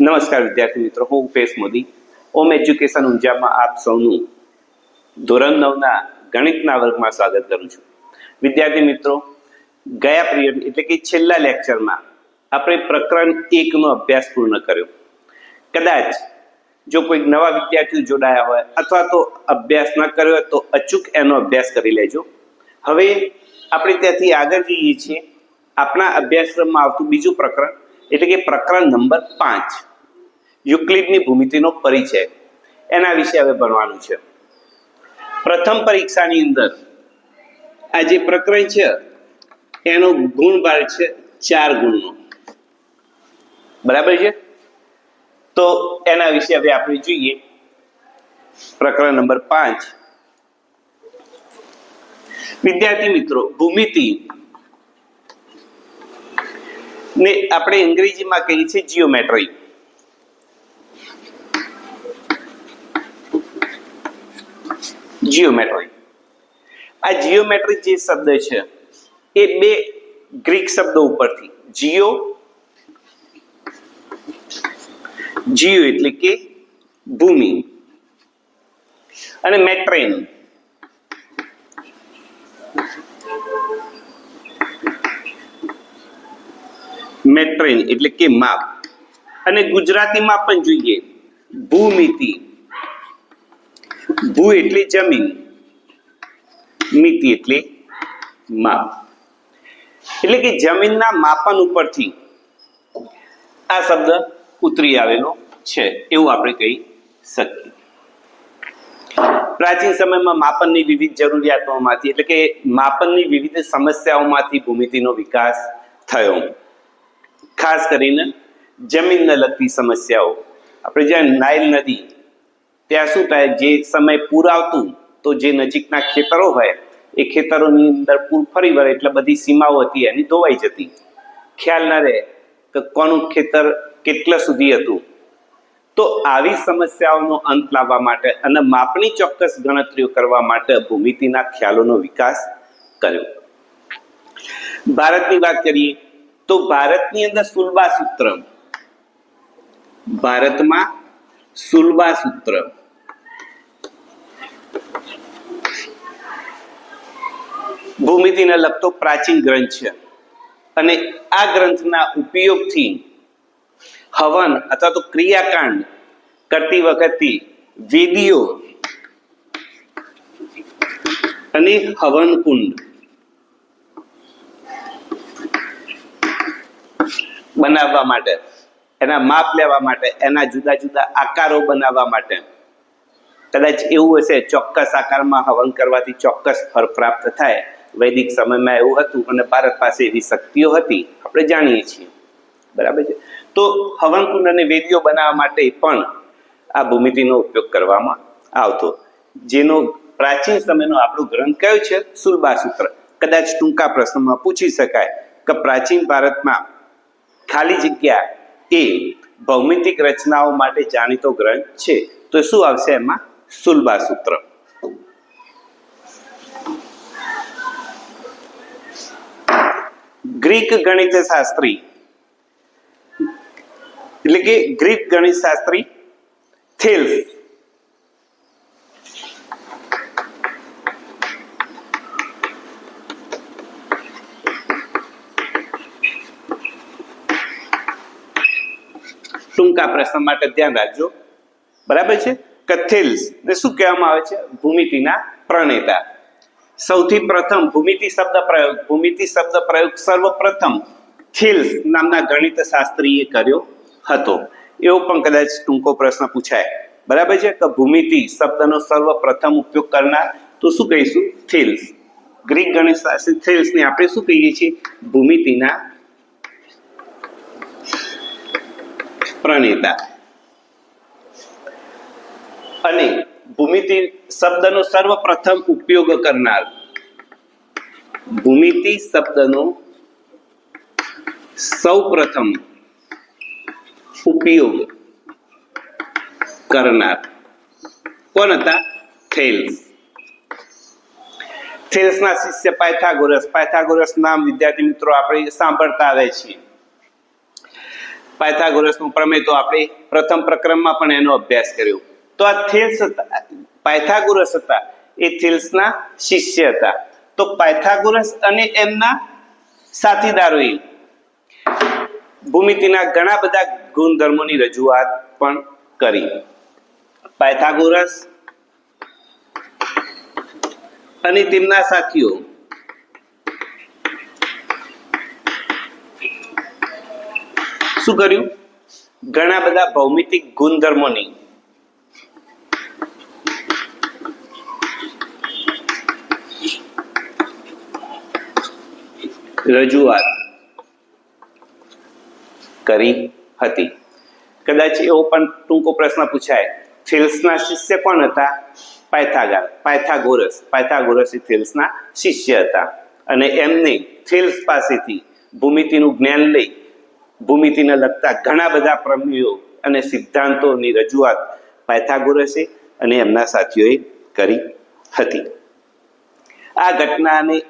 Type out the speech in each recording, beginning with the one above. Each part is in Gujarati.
નમસ્કાર વિદ્યાર્થી મિત્રો, હું ઉપેશ મોદી. ઓમ એજ્યુકેશન ઊંઝામાં આપ સૌનું ધોરણ નવના ગણિતના વર્ગમાં સ્વાગત કરું છું. વિદ્યાર્થી મિત્રો, ગયા પિરિયડ એટલે કે છેલ્લા લેક્ચરમાં આપણે પ્રકરણ એકનો અભ્યાસ પૂર્ણ કર્યો. કદાચ જો કોઈ નવા વિદ્યાર્થીઓ જોડાયા હોય અથવા તો અભ્યાસ ન કર્યો હોય તો અચૂક એનો અભ્યાસ કરી લેજો. હવે આપણે ત્યાંથી આગળ જઈએ છીએ. આપણા અભ્યાસક્રમમાં આવતું બીજું પ્રકરણ એટલે કે પ્રકરણ નંબર પાંચ. યુક્લિડની ભૂમિતિનો પરિચય. એના વિશે હવે ભણવાનું છે. પ્રથમ પરીક્ષાની અંદર આ જે પ્રકરણ છે, એનો ગુણભાર છે ચાર ગુણનો. બરાબર છે? તો એના વિશે હવે આપણે જોઈએ. પ્રકરણ નંબર પાંચ. વિદ્યાર્થી મિત્રો, ભૂમિતિ ને આપણે અંગ્રેજીમાં કહીએ છીએ જીઓમેટ્રી. જીઓમેટ્રી આ જીઓમેટ્રી જે શબ્દ છે, એ બે ગ્રીક શબ્દો ઉપરથી. જીઓ જીઓ એટલે કે ભૂમિ. અને મેટ્રેન મેટ્રેન એટલે કે માપ. અને ગુજરાતીમાં પણ જોઈએ. ભૂમિતિ. ભૂ એટલે જમીન, મિતિ એટલે માપ. એટલે કે જમીનના માપન ઉપરથી આ શબ્દ ઉતરી આવેલો છે, એવું આપણે કહી શકીએ. પ્રાચીન સમયમાં માપનની વિવિધ જરૂરિયાતોમાંથી, એટલે કે માપનની વિવિધ સમસ્યાઓમાંથી ભૂમિતિનો વિકાસ થયો. ખાસ કરીને જમીનને લગતી સમસ્યાઓ. આપણે જ્યાં નાઇલ નદી ત્યાં શું થાય? જે સમય પૂર આવતું તો જે નજીકના ખેતરો હોય, એ ખેતરોની અંદર પૂર ફરી વળે એટલે બધી સીમાઓ હતી એની ધોવાઈ જતી. ખ્યાલ ના રહે કે કોનું ખેતર કેટલા સુધી હતું. તો આવી સમસ્યાઓનો અંત લાવવા માટે અને માપની ચોક્કસ ગણતરીઓ કરવા માટે ભૂમિતિના ખ્યાલોનો વિકાસ કર્યો. ભારતની વાત કરીએ તો ભારતની અંદર સુલભા સૂત્ર. ભારતમાં સુલભા સૂત્ર ભૂમિતિને લગતો પ્રાચીન ગ્રંથ છે. અને આ ગ્રંથના ઉપયોગથી હવન અથવા તો ક્રિયાકાંડ કરતી વખતે વેદીઓ અને હવન કુંડ બનાવવા માટે, એના માપ લેવા માટે, એના જુદા જુદા આકારો બનાવવા માટે કદાચ એવું હશે, ચોક્કસ આકારમાં હવન કરવાથી ચોક્કસ ફળ પ્રાપ્ત થાય. વૈદિક સમયમાં એવું હતું અને ભારત પાસે એવી શક્તિઓ હતી. આપણે જાણીએ છીએ. બરાબર છે? તો હવનકુંડ અને વેદીઓ બનાવવા માટે પણ આ ભૂમિતિનો ઉપયોગ કરવામાં આવતો. જેનો પ્રાચીન સમયનો આપણો ગ્રંથ કયો છે? સુલભા સૂત્ર કદાચ ટૂંકા પ્રશ્નમાં પૂછી શકાય કે પ્રાચીન ભારતમાં ખાલી જગ્યા એ ભૌમિતિક રચનાઓ માટે જાણીતો ગ્રંથ છે. તો શું આવશે એમાં? સુલભા સૂત્ર. ગ્રીક ગણિત શાસ્ત્રી એટલે કે ગ્રીક ગણિત શાસ્ત્રી થેલ્સ. ટૂંકા પ્રશ્ન માટે ધ્યાન રાખજો. બરાબર છે? કથેલ્સ. ને શું કહેવામાં આવે છે? ભૂમિતિના પ્રણેતા. સૌથી પ્રથમ ભૂમિતિ શબ્દ પ્રયોગ. ભૂમિતિ શબ્દ પ્રયોગ સર્વપ્રથમ થિલ્સ નામના ગણિત શાસ્ત્રીએ કર્યો હતો. એવો પણ કદાચ ટૂંકો પ્રશ્ન પૂછાય. બરાબર છે કે ભૂમિતિ શબ્દનો સર્વપ્રથમ ઉપયોગ કરનાર? તો શું કહીશું? થિલ્સ. ગ્રીક ગણિત શાસ્ત્રી થિલ્સને આપણે શું કહીએ છીએ? ભૂમિતિના પ્રણેતા. અને ભૂમિતિ શબ્દનો સર્વપ્રથમ ઉપયોગ કરનાર. ભૂમિતિ શબ્દનો સૌ પ્રથમ ઉપયોગ કરનાર. કોણ હતા? થેલ્સ. થેલ્સના શિષ્ય પાયથાગોરસ. પાયથાગોરસ નામ, વિદ્યાર્થી મિત્રો, આપણે સાંભળતા આવે છે પાયથાગોરસનો પ્રમેય તો આપણે પ્રથમ પ્રક્રમમાં પણ એનો અભ્યાસ કર્યો. તો આ થેલ્સ હતા. પાયથાગોરસ હતા. એ થેલ્સના શિષ્ય હતા. તો પાયથાગોરસ અને એમના સાથીદારોએ ભૂમિતિના ઘણા બધા ગુણધર્મોની રજૂઆત પણ કરી. પાયથાગોરસ અને તેમના સાથીઓ શું કર્યું? ઘણા બધા ભૌમિતિક ગુણધર્મોની રજૂઆત કરી હતી. કદાચ એવો પણ ટૂંકો પ્રશ્ન પૂછાય. થિલ્સના શિષ્ય કોણ હતા? પાયથાગાર પાયથાગોરસ. પાયથાગોરસ એ થેલ્સના શિષ્ય હતા. અને એમને થિલ્સ પાસેથી ભૂમિતિનું જ્ઞાન લઈ, ભૂમિતિને લગતા ઘણા બધા પ્રમેયો અને સિદ્ધાંતોની રજૂઆત પાયથાગોરસે અને એમના સાથીઓએ કરી હતી. આ ઘટનાને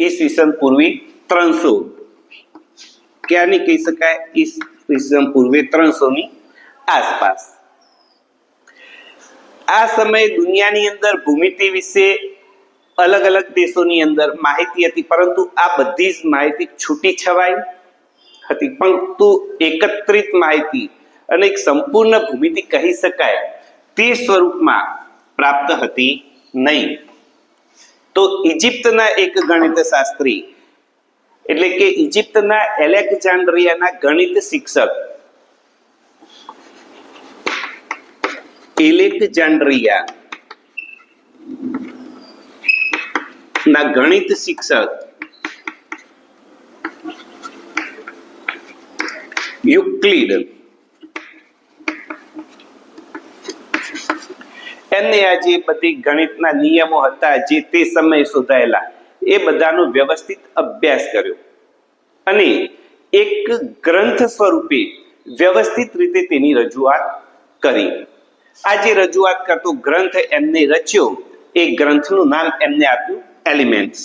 ઈસવીસન પૂર્વી ત્રણસો. ક્યારની કહી શકાય? ઈસમ પૂર્વે ત્રણસો ની આસપાસ. આ સમયે દુનિયાની અંદર ભૂમિતિ વિશે અલગ અલગ દેશોની અંદર માહિતી હતી, પરંતુ આ બધી જ માહિતી છૂટી છવાઈ હતી. પરંતુ એકત્રિત માહિતી અને એક સંપૂર્ણ ભૂમિતિ કહી શકાય તે સ્વરૂપમાં પ્રાપ્ત હતી નહીં. તો ઇજિપ્તના એક ગણિત શાસ્ત્રી એટલે કે ઇજિપ્તના એલેક્ઝાન્ડ્રિયાના ગણિત શિક્ષક. એલેક્ઝાન્ડ્રિયા. ના ગણિત શિક્ષક. યુક્લિડ. એમને આ જે બધી ગણિતના નિયમો હતા જે તે સમયે શોધાયેલા. એ બધાનો વ્યવસ્થિત અભ્યાસ કર્યો. અને એક ગ્રંથ સ્વરૂપે વ્યવસ્થિત રીતે તેની રજૂઆત કરી. આ જે રજૂઆત કરતો ગ્રંથ એમને રચ્યો, એ ગ્રંથનું નામ એમને આપ્યું એલિમેન્ટ્સ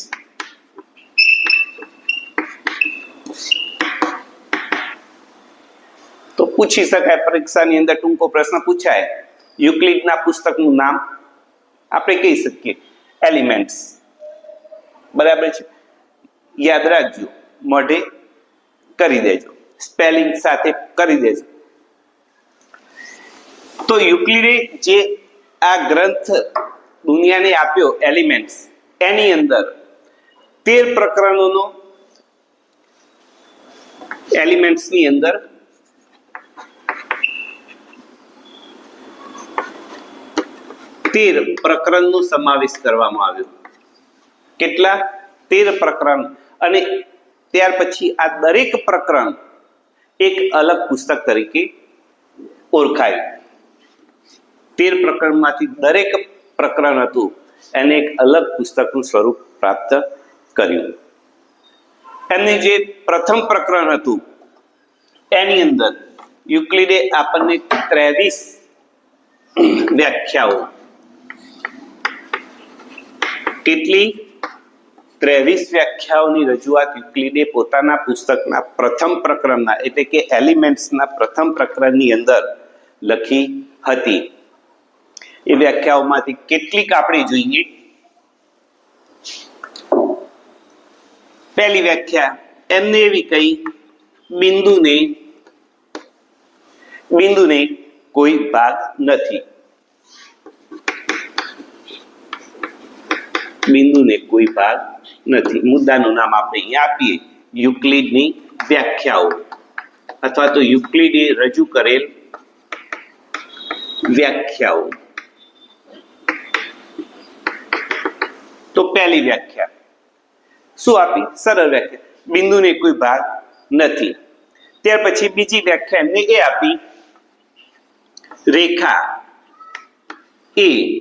તો પૂછી શકાય પરીક્ષાની અંદર ટૂંકો પ્રશ્ન પૂછાય. યુક્લિડના પુસ્તકનું નામ આપણે કહી શકીએ એલિમેન્ટ્સ બરાબર છે? યાદ રાખજો, મોઢે કરી દેજો. સ્પેલિંગ સાથે કરી દેજો. તો યુક્લિડે જે આ ગ્રંથ દુનિયાને આપ્યો, એલિમેન્ટ્સ, એની અંદર તેર પ્રકરણોનો એલિમેન્ટ્સની અંદર તેર પ્રકરણનો સમાવેશ કરવામાં આવ્યો. કેટલા? તેર પ્રકરણ. અને ત્યાર પછી આ દરેક પ્રકરણ એક અલગ પુસ્તક તરીકે ઓળખાય. તેર પ્રકરણમાંથી દરેક પ્રકરણ હતું, એને એક અલગ પુસ્તકનું સ્વરૂપ પ્રાપ્ત કર્યું. એમને જે પ્રથમ પ્રકરણ હતું, એની અંદર યુક્લિડે આપણને ત્રેવીસ વ્યાખ્યાઓ, કેટલી? ત્રેવીસ વ્યાખ્યાઓની રજૂઆત યુક્લિડે પોતાના પુસ્તકના પ્રથમ પ્રકરણના, એટલે કે એલિમેન્ટ્સના પ્રથમ પ્રકરણની અંદર લખી હતી. એ વ્યાખ્યાઓમાંથી કેટલીક આપણે જોઈએ. પહેલી વ્યાખ્યા, એમને એવી કહી, બિંદુને બિંદુને કોઈ ભાગ નથી. બિંદુને કોઈ ભાગ નથી. મુદ્દાનું નામ આપણે અહીંયા આપીએ. યુક્લિડની વ્યાખ્યાઓ. અથવા તો યુક્લિડે રજૂ કરેલ વ્યાખ્યાઓ. તો પહેલી વ્યાખ્યા. શું આપી? સરળ વ્યાખ્યા. બિંદુને કોઈ ભાગ નથી. ત્યાર પછી બીજી વ્યાખ્યા એમને એ આપી. રેખા. એ.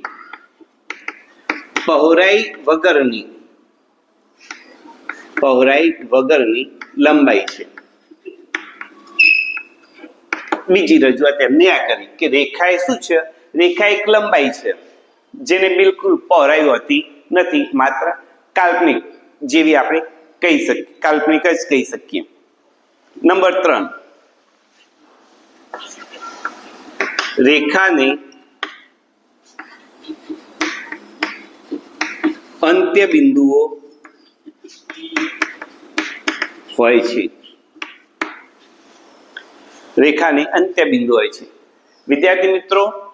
પહોળાઈ વગરની. પહોરાઈ વગરની લંબાઈ છે. બીજી રજૂઆત એમને આ કરી કે રેખા એ શું છે? રેખા એક લંબાઈ છે, જેને બિલકુલ પહોળાઈ હોતી નથી, માત્ર કાલ્પનિક જેવી આપણે કહી શકીએ કાલ્પનિક જ કહી શકીએ. નંબર ત્રણ. રેખાને અંત્ય બિંદુઓ હોય છે. રેખાને અંત્ય બિંદુ હોય છે. વિદ્યાર્થી મિત્રો,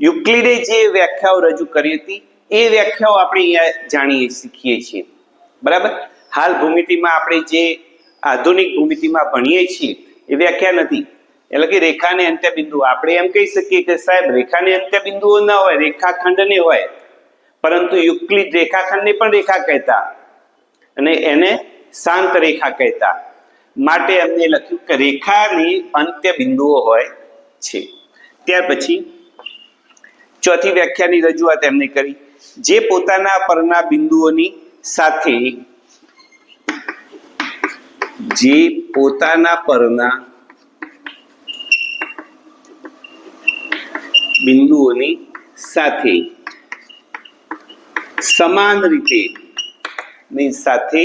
યુક્લિડે જે વ્યાખ્યાઓ રજૂ કરી હતી, એ વ્યાખ્યાઓ આપણે અહીંયા જાણીએ શીખીએ છીએ. બરાબર? હાલ ભૂમિતિમાં આપણે જે આધુનિક ભૂમિતિમાં ભણીએ છીએ, એ વ્યાખ્યા નથી. એટલે કે રેખાને અંત્ય બિંદુ આપણે એમ કહી શકીએ કે સાહેબ, રેખાને અંત્ય બિંદુઓ ના હોય, રેખાખંડને હોય. પરંતુ યુક્લિડ રેખાખંડને પણ રેખા કહેતા અને એને શાંત રેખા કહેતા. માટે એમને લખ્યું કે રેખાની અંત્ય બિંદુઓ હોય છે. ત્યાર પછી ચોથી વ્યાખ્યાની રજૂઆત એમને કરી. જે પોતાના પરના બિંદુઓની સાથે જે પોતાના પરના બિંદુઓની સાથે સમાન રીતે ની સાથે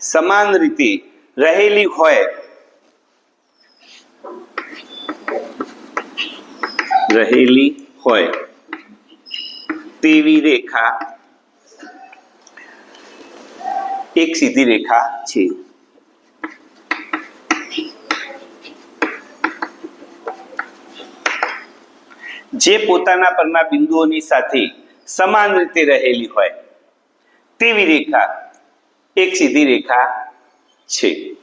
સમાન રીતે રહેલી હોય રહેલી હોય. તેવી રેખા એક સીધી રેખા છે. જે પોતાના પરના બિંદુઓની સાથે સમાન રીતે રહેલી હોય. તેવી રેખા એક સીધી રેખા છે.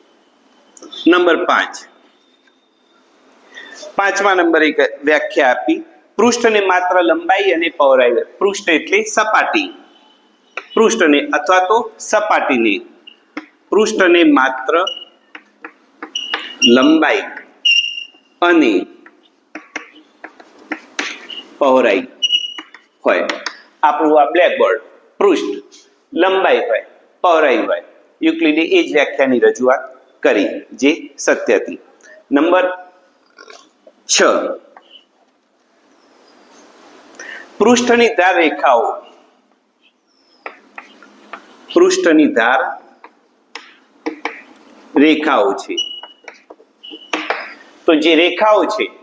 નંબર પાંચ. પાંચમા નંબર એક વ્યાખ્યા આપી. પૃષ્ઠને માત્ર લંબાઈ અને પહોળાઈ. પૃષ્ઠ એટલે સપાટી. પૃષ્ઠને અથવા તો સપાટીને. પૃષ્ઠને માત્ર લંબાઈ અને પહોળાઈ હોય. આપણું આ બ્લેકબોર્ડ પૃષ્ઠ લંબાઈ હોય, પહોળાઈ હોય, યુક્લિડે એ જ વ્યાખ્યાની રજૂઆત કરી, જે સત્ય હતી. નંબર છ. પૃષ્ઠની ધાર રેખાઓ. પૃષ્ઠની ધાર રેખાઓ છે. તો જે રેખાઓ છે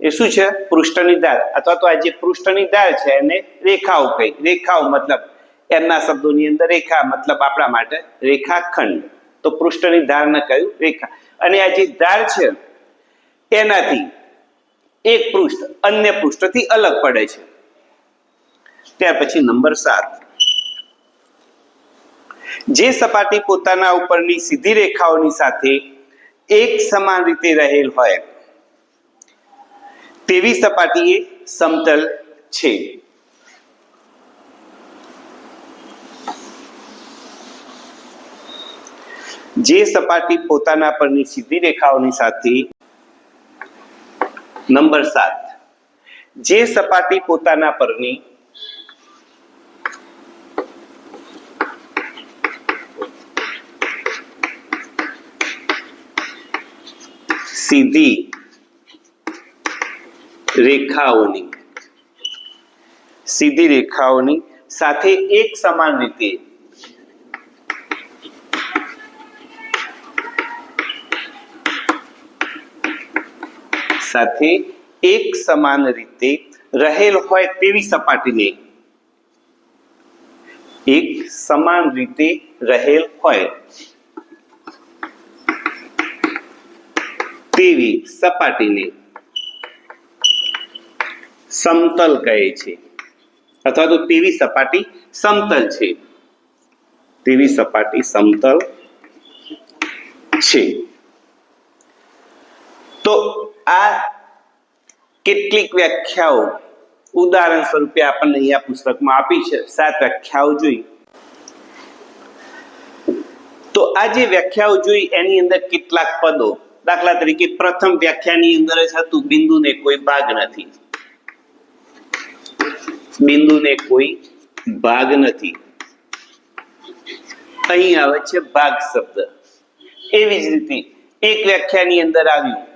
એ શું છે? પૃષ્ઠની ધાર. અથવા તો આ જે પૃષ્ઠની ધાર છે એને રેખાઓ કહી. રેખાઓ મતલબ એમના શબ્દોની અંદર રેખા, મતલબ આપણા માટે રેખાખંડ. તો પૃષ્ઠની ધારને કહ્યું રેખા. અને આ જે ધાર છે, એનાથી એક પૃષ્ઠ અન્ય પૃષ્ઠથી અલગ પડે છે. ત્યાર પછી નંબર સાત. જે સપાટી પોતાના ઉપરની સીધી રેખાઓની સાથે એક સમાન રીતે રહેલ હોય તેવી સપાટી એ સમતલ છે. જે સપાટી પોતાના પરની સીધી રેખાઓની સાથે નંબર સાત. જે સપાટી પોતાના પરની સીધી રેખાઓની. સીધી રેખાઓની સાથે એક સમાન રીતે. સાથે એક સમાન રીતે રહેલ હોય તેવી સપાટીને. એક સમાન રીતે રહેલ હોય તેવી સપાટીને. સમતલ કહે છે. અથવા તો તેવી સપાટી સમતલ છે. તેવી સપાટી સમતલ છે. તો આ કેટલીક વ્યાખ્યાઓ ઉદાહરણ સ્વરૂપે આપણને અહીંયા પુસ્તકમાં આપી છે. સાત વ્યાખ્યાઓ જોઈ. તો આ જે વ્યાખ્યાઓ જોઈ એની અંદર કેટલાક પદો. દાખલા તરીકે પ્રથમ વ્યાખ્યાની અંદર જ હતું. બિંદુને કોઈ ભાગ નથી. બિંદુને કોઈ ભાગ નથી. અહીં આવે છે ભાગ શબ્દ. એવી જ રીતે એક વ્યાખ્યાની અંદર આવ્યું.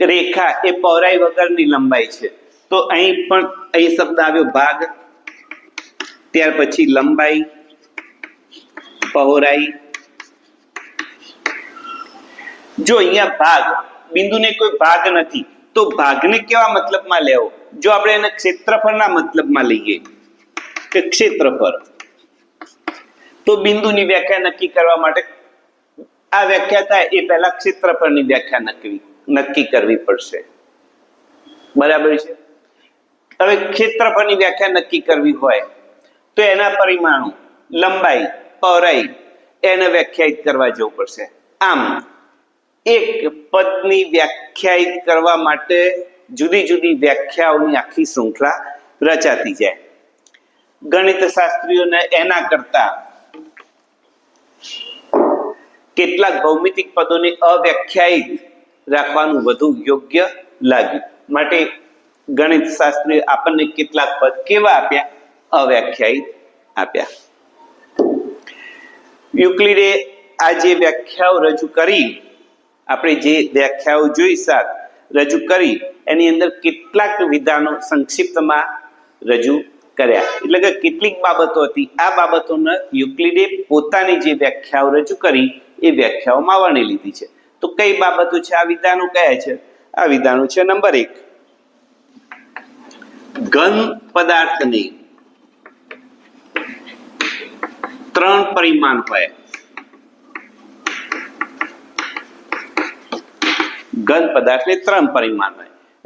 રેખા એ પહોળાઈ વગરની લંબાઈ છે. તો અહીં પણ અહીં શબ્દ આવ્યો ભાગ. ત્યાર પછી લંબાઈ, પહોળાઈ. જો અહીંયા ભાગ, બિંદુને કોઈ ભાગ નથી, તો ભાગને કેવા મતલબમાં લેવો? જો આપણે એને ક્ષેત્રફળના મતલબમાં લઈએ કે ક્ષેત્રફળ, તો બિંદુની વ્યાખ્યા નક્કી કરવા માટે આ વ્યાખ્યા થાય, એ પહેલા ક્ષેત્રફળની વ્યાખ્યા નક્કી નક્કી કરવી પડશે. બરાબર છે? હવે ક્ષેત્રફળની વ્યાખ્યા નક્કી કરવી હોય, તો એના પરિમાણો, લંબાઈ, પહોળાઈ, એને વ્યાખ્યાયિત કરવા જવું પડશે. આમ, એક પદની વ્યાખ્યાયિત કરવા માટે જુદી જુદી વ્યાખ્યાઓની આખી શૃંખલા રચાતી જાય. ગણિત શાસ્ત્રીઓને એના કરતા કેટલાક ભૌમિતિક પદોને અવ્યાખ્યાયિત રાખવાનું વધુ યોગ્ય લાગ્યું. માટે ગણિત શાસ્ત્રીઓ આપણને કેટલાક પદ કેવા આપ્યા? અવ્યાખ્યાયિત આપ્યા. યુક્લિડે આ જે વ્યાખ્યાઓ રજૂ કરી, આપણે જે વ્યાખ્યાઓ જોઈ સાત, રજૂ કરી એની અંદર કેટલાક વિધાનો સંક્ષિપ્તમાં રજૂ કર્યા. એટલે કે કેટલીક બાબતો હતી. આ બાબતોને યુક્લિડે પોતાની જે વ્યાખ્યાઓ રજૂ કરી, એ વ્યાખ્યાઓમાં વર્ણી લીધી છે. તો કઈ બાબતો છે? આ વિધાનો કયા છે? આ વિધાનો છે નંબર એક. ઘન પદાર્થની ત્રણ પરિમાણ હોય. ઘન પદાર્થને ત્રણ પરિમાણ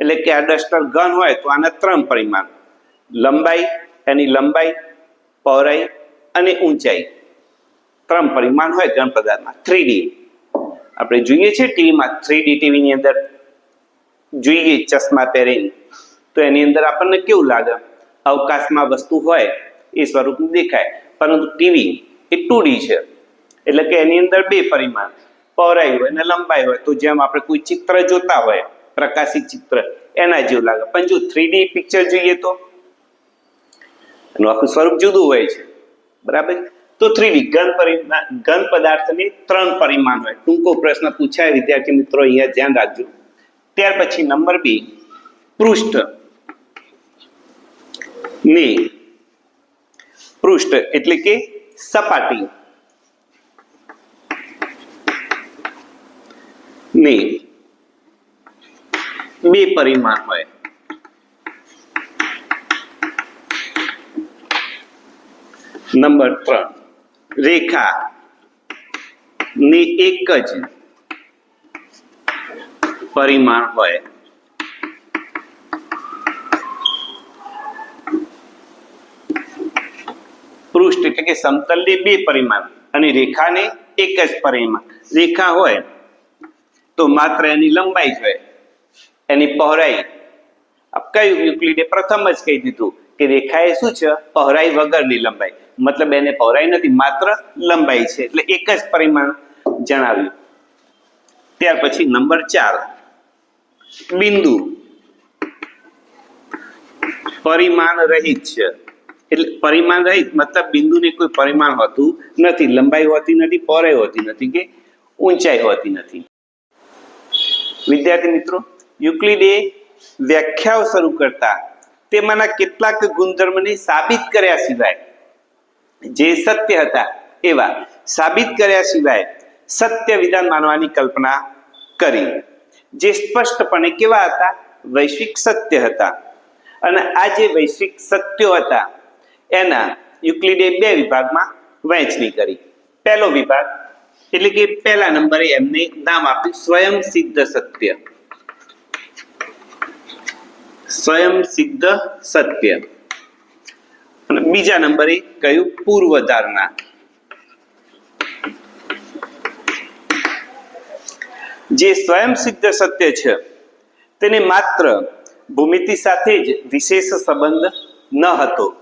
એટલે કે આ ડસ્ટર ઘન હોય તો આના ત્રણ પરિમાણ. લંબાઈ, એની લંબાઈ, પહોળાઈ અને ઊંચાઈ. ત્રણ પરિમાણ હોય ઘન પદાર્થમાં. થ્રી આપણે જોઈએ છીએ ટીવીમાં થ્રી ડી ટીવીની અંદર. જોઈએ ચશ્મા પહેરીને. તો એની અંદર આપણને કેવું લાગે? અવકાશમાં વસ્તુ હોય એ સ્વરૂપનું દેખાય. પરંતુ ટીવી એ ટુ છે. એટલે કે એની અંદર બે પરિમાણ. પહોળાઈ હોય અને લંબાઈ હોય. તો જેમ આપણે કોઈ ચિત્ર જોતા હોય પ્રકાશિત ચિત્ર. એના જેવું લાગે. પણ જો થ્રીડી પિક્ચર જોઈએ તો? એનું આખું સ્વરૂપ જુદું હોય છે. બરાબર? તો થ્રીડી ઘન પરિમાણ, ઘન પદાર્થની ત્રણ પરિમાણ હોય. ટૂંકો પ્રશ્ન પૂછાય વિદ્યાર્થી મિત્રો, અહીંયા ધ્યાન રાખજો. ત્યાર પછી નંબર બી, પૃષ્ઠ. ની પૃષ્ઠ એટલે કે સપાટી. ને બે પરિમાણ હોય. નંબર ત્રણ. રેખા. ની એક જ પરિમાણ હોય. પૃષ્ઠ એટલે કે સમતલની બે પરિમાણ અને રેખાને એક જ પરિમાણ. રેખા હોય તો માત્ર એની લંબાઈ જ હોય. એની પહોળાઈ. કયું યુક્લિડે પ્રથમ જ કહી દીધું કે રેખાએ શું છે? પહોળાઈ વગરની લંબાઈ. મતલબ એને પહોળાઈ નથી, માત્ર લંબાઈ છે. એટલે એક જ પરિમાણ જણાવ્યું. ત્યાર પછી નંબર ચાર. બિંદુ. પરિમાણ રહિત છે. એટલે પરિમાણ રહિત મતલબ બિંદુને કોઈ પરિમાણ હોતું નથી. લંબાઈ હોતી નથી, પહોળાઈ હોતી નથી કે ઊંચાઈ હોતી નથી. વિદ્યાર્થી મિત્રો યુક્લિડે વ્યાખ્યાઓ શરૂ કરતા તેમાંના કેટલાક ગુણધર્મને સાબિત કર્યા સિવાય, જે સત્ય હતા એવા સાબિત કર્યા સિવાય સત્ય વિધાન માનવાની કલ્પના કરી, જે સ્પષ્ટપણે કેવા હતા? વૈશ્વિક સત્ય હતા. અને આ જે વૈશ્વિક સત્યો હતા, એના યુક્લિડે બે વિભાગમાં વહેંચણી કરી. પહેલો વિભાગ, એટલે કે પહેલા નંબરે એમને નામ આપ્યું સ્વયં સિદ્ધ સત્ય. સ્વયં સિદ્ધ સત્ય. અને બીજા નંબરે કયું પૂર્વ ધારણા જે સ્વયં સિદ્ધ સત્ય છે, તેને માત્ર ભૂમિતિ સાથે જ વિશેષ સંબંધ ન હતો.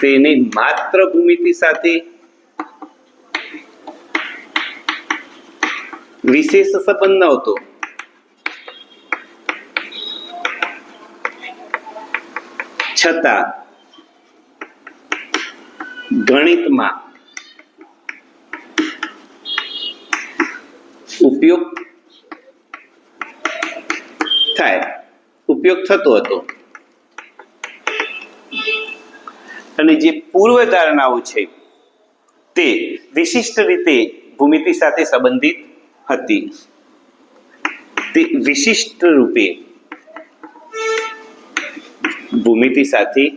તેને માત્ર ભૂમિતિ સાથે વિશેષ સંબંધ ન હતો. છતાં ગણિતમાં ઉપયોગ થાય, ઉપયોગ થતો હતો. અને જે પૂર્વ ધારણાઓ છે, તે વિશિષ્ટ રીતે ભૂમિતિ સાથે સંબંધિત હતી. તે વિશિષ્ટ રૂપે ભૂમિતિ સાથે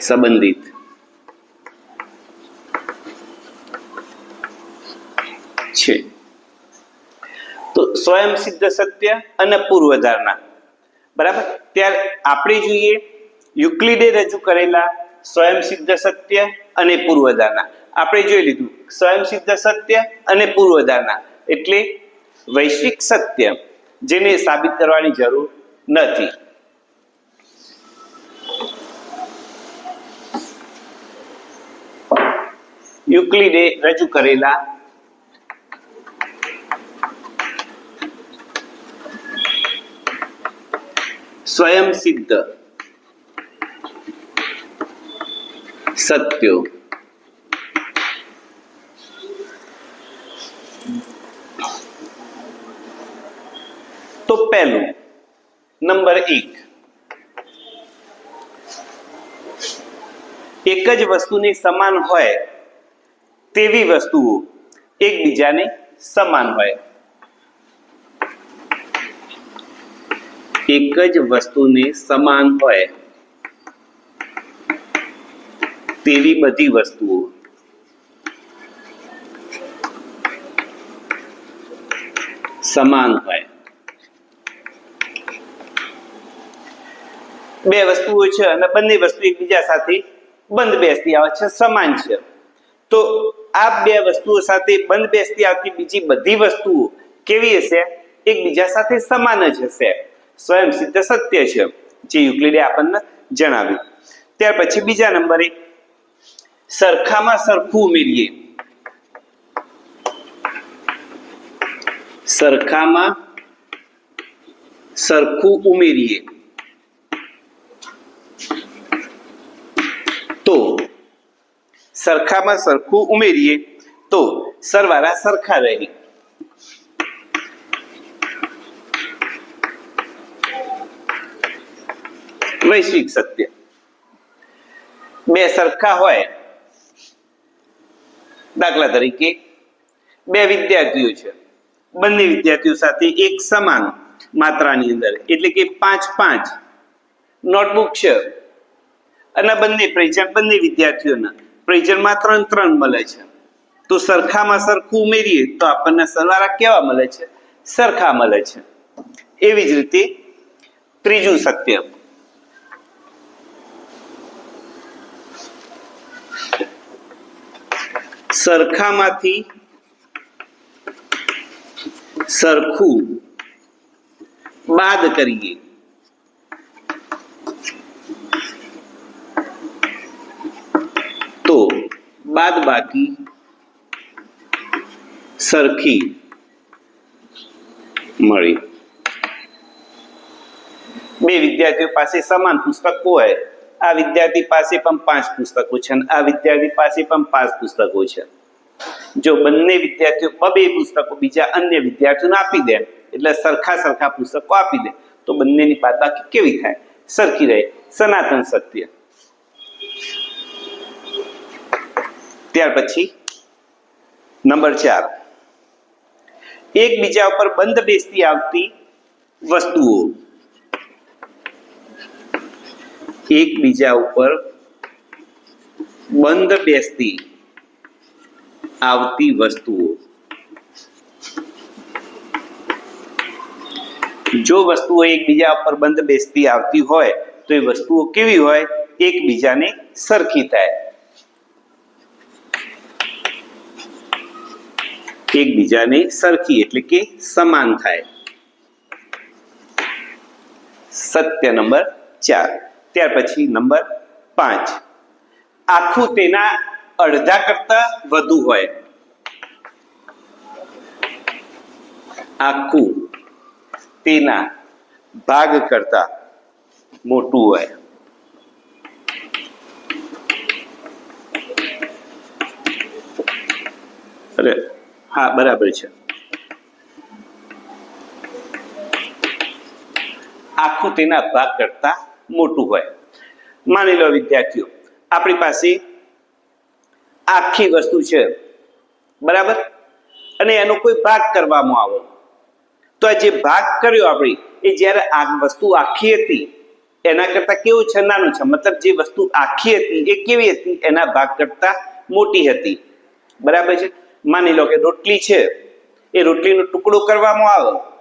સંબંધિત. છે. તો સ્વયં સિદ્ધ સત્ય અને પૂર્વધારણા. બરાબર? ત્યારે આપણે જોઈએ, યુક્લિડે રજૂ કરેલા સ્વયં સિદ્ધ સત્ય અને પૂર્વધારણા. આપણે જોઈ લીધું, સ્વયં સિદ્ધ સત્ય અને પૂર્વધારણા. એટલે વૈશ્વિક સત્ય. જેને સાબિત કરવાની જરૂર નથી. યુક્લિડે રજૂ કરેલા સ્વયં સિદ્ધ સત્યો તો પહેલું નંબર એક એક જ વસ્તુની સમાન હોય તેવી વસ્તુઓ એકબીજાને સમાન હોય એક જ વસ્તુને સમાન હોય તેવી બધી વસ્તુઓ સમાન હોય બે વસ્તુઓ છે અને બંને વસ્તુ એકબીજા સાથે બંધ બેસતી આવે છે, સમાન છે. તો આ બે વસ્તુઓ સાથે બંધ બેસતી આવતી બીજી બધી વસ્તુઓ કેવી હશે? એકબીજા સાથે સમાન જ હશે. સ્વયં સિદ્ધ સત્ય છે, જે યુક્લિડે આપણને જણાવ્યું. ત્યાર પછી બીજા નંબરે સરખામાં સરખું ઉમેરીએ. સરખામાં સરખું ઉમેરીએ તો સરખામાં સરખું ઉમેરીએ તો સરવાળા સરખા રહે. વૈશ્વિક સત્ય. બે સરખા હોય, દાખલા તરીકે, બે વિદ્યાર્થીઓ છે. બંને વિદ્યાર્થીઓ સાથે એક સમાન માત્રાની અંદર, એટલે કે પાંચ પાંચ. નોટબુક છે. અને બંને પરીક્ષા બંને વિદ્યાર્થીઓના. પ્રેઝન્ટમાં ત્રણ ત્રણ મળે છે. તો સરખામાં સરખું ઉમેરીએ તો આપણને સરવાળા કેવા મળે છે? સરખા મળે છે. એવી જ રીતે ત્રીજું સત્ય. સરખામાંથી સરખું બાદ કરીએ. તો બાદ બાકી સરખી મળી બે વિદ્યાર્થીઓ પાસે સમાન પુસ્તકો હોય, આ વિદ્યાર્થી પાસે પણ પાંચ પુસ્તકો છે અને આ વિદ્યાર્થી પાસે પણ પાંચ પુસ્તકો છે. જો બંને વિદ્યાર્થીઓ બબે પુસ્તકો બીજા અન્ય વિદ્યાર્થીઓને આપી દે, એટલે સરખા સરખા પુસ્તકો આપી દે, તો બંનેની બાદબાકી કેવી થાય? સરખી રહે. સનાતન સત્ય. ત્યાર પછી નંબર ચાર. એકબીજા ઉપર બંધ બેસતી આવતી વસ્તુઓ. એકબીજા ઉપર બંધ બેસતી આવતી વસ્તુઓ. જો વસ્તુઓ એકબીજા ઉપર બંધ બેસતી આવતી હોય, તો એ વસ્તુઓ કેવી હોય? એકબીજાને સરખી થાય. એકબીજાને સરખી એટલે કે સમાન થાય. સત્ય નંબર ચાર. ત્યાર પછી નંબર પાંચ. આખું તેના અડધા કરતા વધુ હોય. આખું તેના ભાગ કરતા મોટું હોય. હા, બરાબર છે. આખું તેના ભાગ કરતા મોટું હોય. માની લો, વિદ્યાર્થીઓ, આપણી પાસે આખી વસ્તુ છે, બરાબર? અને એનો કોઈ ભાગ કરવામાં આવે તો આ જે ભાગ કર્યો આપણે, એ જ્યારે આ વસ્તુ આખી હતી, એના કરતા કેવું છે, નાનું છે? મતલબ જે વસ્તુ આખી હતી, એ કેવી હતી? એના ભાગ કરતા મોટી હતી. બરાબર છે? માની લો કે રોટલી છે, એ રોટલીનો ટુકડો કરવામાં આવે.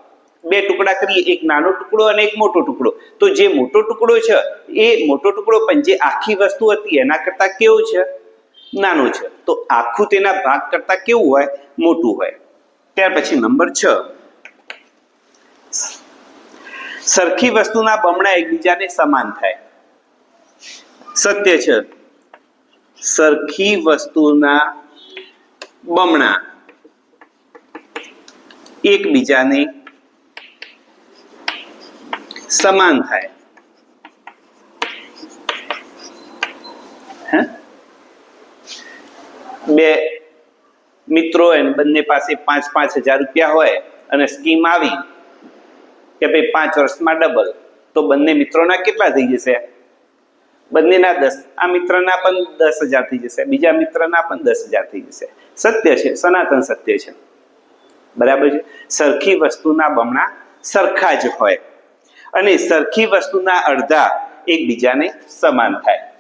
બે ટુકડા કરીએ, એક નાનો ટુકડો અને એક મોટો ટુકડો. તો જે મોટો ટુકડો છે, એ મોટો ટુકડો પણ જે આખી વસ્તુ હતી, એના કરતા કેવું છે? નાનો છે. તો આખું તેના ભાગ કરતા કેવું હોય? મોટું હોય. ત્યાર પછી નંબર છ. સરખી વસ્તુના બમણા એકબીજાને સમાન થાય. સત્ય છે. સરખી વસ્તુના બમણા. એકબીજાને સમાન થાય. બે મિત્રો એમ બંને પાસે પાંચ પાંચ હજાર રૂપિયા હોય અને સ્કીમ આવી કે ભાઈ પાંચ વર્ષમાં ડબલ, તો બંને મિત્રોના કેટલા થઈ જશે? બંનેના દસ. આ મિત્રના પણ દસ હજાર થઈ જશે. બીજા મિત્રના પણ દસ હજાર થઈ જશે. સત્ય છે. સનાતન સત્ય છે. બરાબર છે? સરખી વસ્તુના બમણા સરખા જ હોય. અને સરખી વસ્તુના અડધા એકબીજાને સમાન થાય.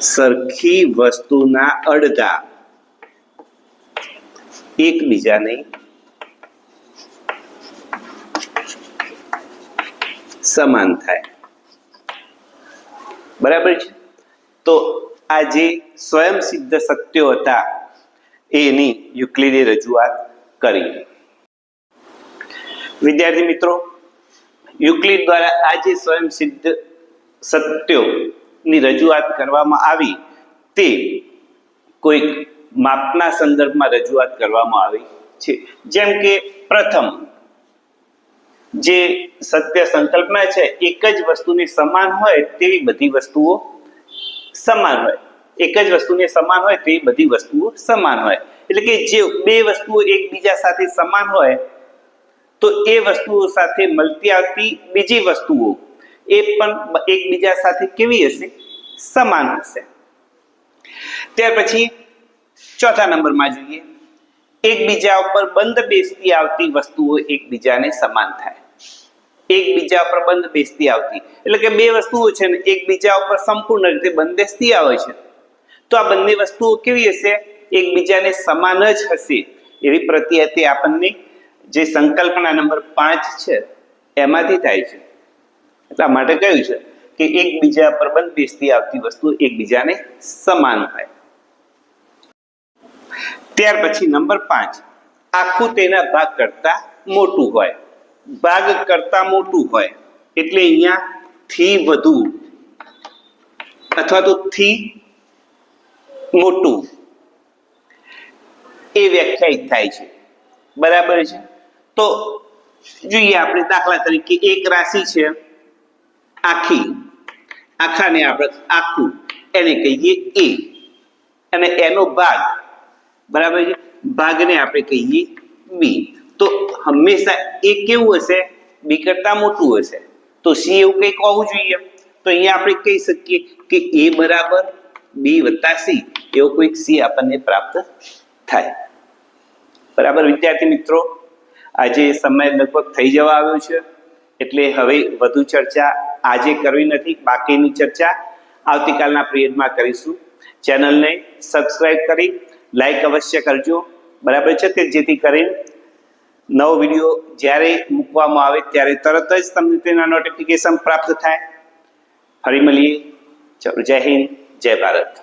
સરખી વસ્તુના અડધા એકબીજાને સમાન થાય. બરાબર છે? તો આ જે સ્વયં સિદ્ધ સત્યો હતા, એની યુક્લિડે રજૂઆત કરી. વિદ્યાર્થી મિત્રો યુક્લિડ દ્વારા આ જે સ્વયં સિદ્ધ સત્યોની રજૂઆત કરવામાં આવી, તે કોઈક માપના સંદર્ભમાં રજૂઆત કરવામાં આવી છે. જેમ કે પ્રથમ જે સત્ય સંકલ્પના છે, એક જ વસ્તુની સમાન હોય તેવી બધી વસ્તુઓ સમાન હોય. એક જ વસ્તુને સમાન હોય તેવી બધી વસ્તુઓ સમાન હોય. એટલે કે જે બે વસ્તુઓ એકબીજા સાથે સમાન હોય, તો એ વસ્તુઓ સાથે મળતી આવતી બીજી વસ્તુઓ, એ પણ એકબીજા સાથે કેવી હશે? સમાન હશે. ત્યાર પછી ચોથા નંબરમાં જોઈએ. એકબીજા ઉપર બંધ બેસતી આવતી વસ્તુઓ એકબીજાને સમાન થાય. એકબીજા ઉપર બંધ બેસતી આવતી. એટલે કે બે વસ્તુઓ છે ને એકબીજા ઉપર સંપૂર્ણ રીતે બંધ બેસતી આવે છે. તો આ બંને વસ્તુઓ કેવી હશે? એકબીજાને સમાન જ હશે. એવી પ્રત્યાયતિ આપણને જે સંકલ્પના નંબર પાંચ છે, એમાંથી થાય છે. એટલા માટે કહ્યું છે કે એકબીજા પર બંધ બેસતી આવતી વસ્તુ એકબીજાને સમાન હોય ત્યાર પછી નંબર પાંચ. આખું તેના ભાગ કરતા મોટું હોય. ભાગ કરતા મોટું હોય. એટલે અહીંયા થી વધુ અથવા તો થી મોટું એ વ્યાખ્યાયિત થાય છે. બરાબર છે? તો જોઈએ આપણે દાખલા તરીકે એક રાશિ છે. આખી. આખાને આપણે આખું એને કહીએ એ. અને એનો ભાગ બરાબર છે? ભાગને આપણે કહીએ બી તો હંમેશા એ કેવું હશે? બી કરતા મોટું હશે. તો સી એવું કંઈક હોવું જોઈએ. તો અહીંયા આપણે કહી શકીએ કે એ બરાબર બી વત્તા સી. એવો કોઈક સી આપણને પ્રાપ્ત થાય. બરાબર વિદ્યાર્થી મિત્રો, આજે સમય લગભગ થઈ જવા આવ્યો છે. એટલે હવે વધુ ચર્ચા આજે કરવી નથી, બાકીની ચર્ચા આવતીકાલના પિરિયડમાં કરીશું. ચેનલને સબસ્ક્રાઈબ કરી લાઈક અવશ્ય કરજો. બરાબર છે કે જેથી કરીને નવો વીડિયો જ્યારે મૂકવામાં આવે ત્યારે તરત જ તમને તેના નોટિફિકેશન પ્રાપ્ત થાય. ફરી મળીએ. ચલો, જય હિન્દ, જય ભારત.